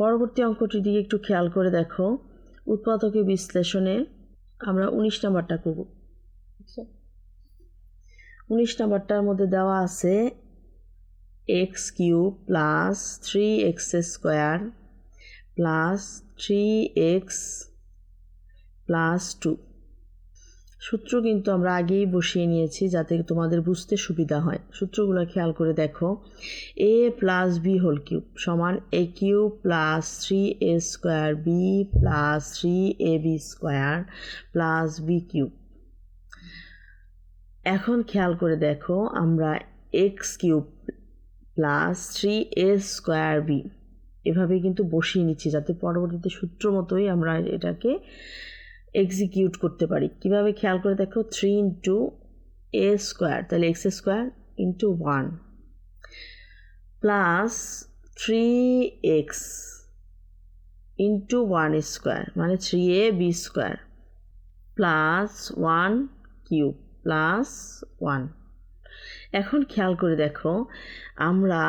পরবর্তী অঙ্কটির দিকে একটু খেয়াল করে দেখো। উৎপাদকের বিশ্লেষণে আমরা উনিশ নাম্বারটা করব। উনিশ নাম্বারটার মধ্যে দেওয়া আছে X cube plus three X square plus three X plus two. সূত্র কিন্তু আমরা আগেই বসিয়ে নিয়েছি যাতে তোমাদের বুঝতে সুবিধা হয়। সূত্রগুলো খেয়াল করে দেখো। A plus B whole cube সমান A cube plus three A square B plus three A B square plus B cube এখন খেয়াল করে দেখো আমরা X cube plus three A square B এভাবে কিন্তু বসিয়ে নিচ্ছি যাতে পরবর্তীতে সূত্র মতোই আমরা এটাকে এক্সিকিউট করতে পারি। কীভাবে খেয়াল করে দেখো? থ্রি ইন্টু এ স্কোয়ার তাহলে X square into one plus three X into one square মানে three A B square plus one cube plus one এখন খেয়াল করে দেখো, আমরা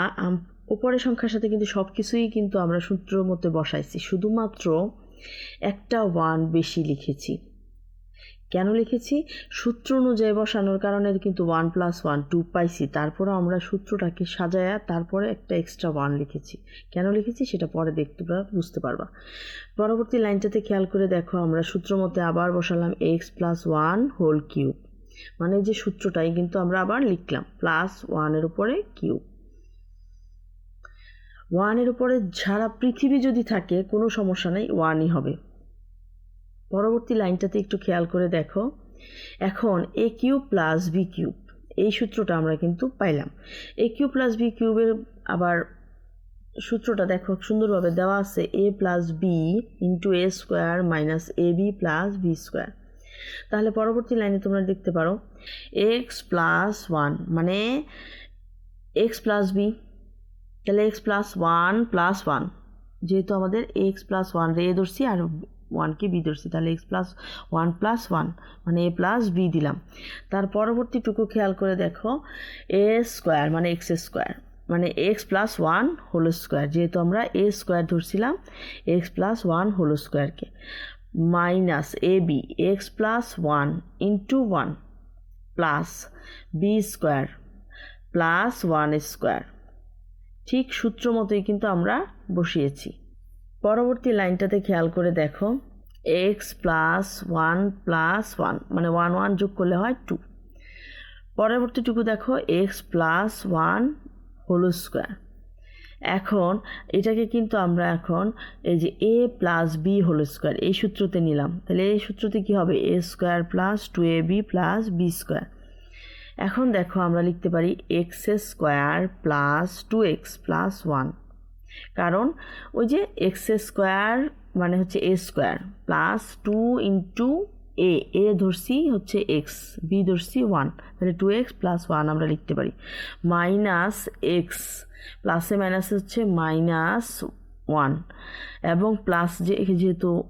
উপরের সংখ্যার সাথে কিন্তু সব কিছুই কিন্তু আমরা সূত্রের মধ্যে বসাইছি। শুধুমাত্র একটা ওয়ান বেশি লিখেছি। কেন লিখেছি? সূত্র অনুযায়ী বসানোর কারণে কিন্তু ওয়ান প্লাস ওয়ান টু পাইছি। তারপরে আমরা সূত্রটাকে সাজায়া তারপরে একটা এক্সট্রা ওয়ান লিখেছি। কেন লিখেছি? সেটা পরে দেখতে বুঝতে পারবা। পরবর্তী লাইনটাতে খেয়াল করে দেখো, আমরা সূত্র মতে আবার বসালাম X plus one whole cube. মানে যে সূত্রটাই কিন্তু আমরা আবার লিখলাম, প্লাস ওয়ানের উপরে কিউব। ওয়ানের উপরে সারা পৃথিবী যদি থাকে, কোনো সমস্যা নেই, ওয়ানই হবে। পরবর্তী লাইনটাতে একটু খেয়াল করে দেখো। এখন A cube plus B cube, এই সূত্রটা আমরা কিন্তু পাইলাম। এ কিউব প্লাস বি কিউবের আবার সূত্রটা দেখো, সুন্দরভাবে দেওয়া আছে A plus B into A square minus A B plus B square তাহলে পরবর্তী লাইনে তোমরা দেখতে পারো এক্স প্লাস ওয়ান মানে এক্স প্লাস বি তাহলে X plus one plus one যেহেতু আমাদের এক্স প্লাস ওয়ান রে ধরছি আর ওয়ানকে বি ধরছি, তাহলে X plus one plus one মানে এ প্লাস বি দিলাম। তার পরবর্তীটুকু খেয়াল করে দেখো এ স্কোয়ার মানে এক্স স্কোয়ার মানে X plus one whole square যেহেতু আমরা এ স্কোয়ার ধরছিলাম এক্স প্লাস ওয়ান হোল স্কোয়ারকে minus A B X plus one into one plus B square plus one square ঠিক সূত্র মতোই কিন্তু আমরা বসিয়েছি। পরবর্তী লাইনটাতে খেয়াল করে দেখো। X plus one plus one মানে ওয়ান ওয়ান যোগ করলে হয় টু পরবর্তীটুকু দেখো X plus one whole square এখন এটাকে কিন্তু আমরা এখন এই যে A plus B whole square এই সূত্রতে নিলাম। তাহলে এই সূত্রতে কী হবে? A square plus two A B plus B square এখন দেখো আমরা লিখতে পারি X square plus two X plus one কারণ ওই যে এক্স স্কোয়ার মানে হচ্ছে a square plus two into a a ধরছি হচ্ছে এক্স বি ধরছি ওয়ান তাহলে টু এক্স প্লাস ওয়ান আমরা লিখতে পারি। মাইনাস এক্স প্লাসে মাইনাসে হচ্ছে মাইনাস ওয়ান এবং প্লাস যে যেহেতু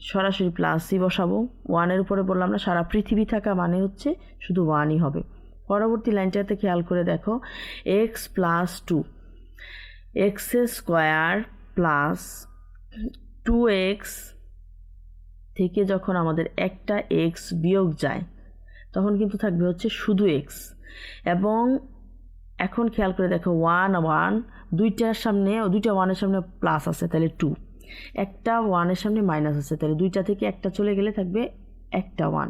সরাসরি প্লাসই বসাবো ওয়ানের উপরে বললাম না সারা পৃথিবী থাকা মানে হচ্ছে শুধু ওয়ানই হবে। পরবর্তী লাইনটাতে খেয়াল করে দেখো x plus two x square plus two x থেকে যখন আমাদের একটা এক্স বিয়োগ যায়, তখন কিন্তু থাকবে হচ্ছে শুধু এক্স এবং এখন খেয়াল করে দেখো ওয়ান ওয়ান দুইটার সামনে দুইটা ওয়ানের সামনে প্লাস আছে, তাহলে টু একটা ওয়ানের সামনে মাইনাস আছে, তাহলে দুইটা থেকে একটা চলে গেলে থাকবে একটা ওয়ান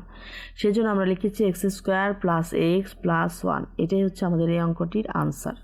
সেই জন্য আমরা লিখেছি x square plus x plus one এটাই হচ্ছে আমাদের এই অঙ্কটির আনসার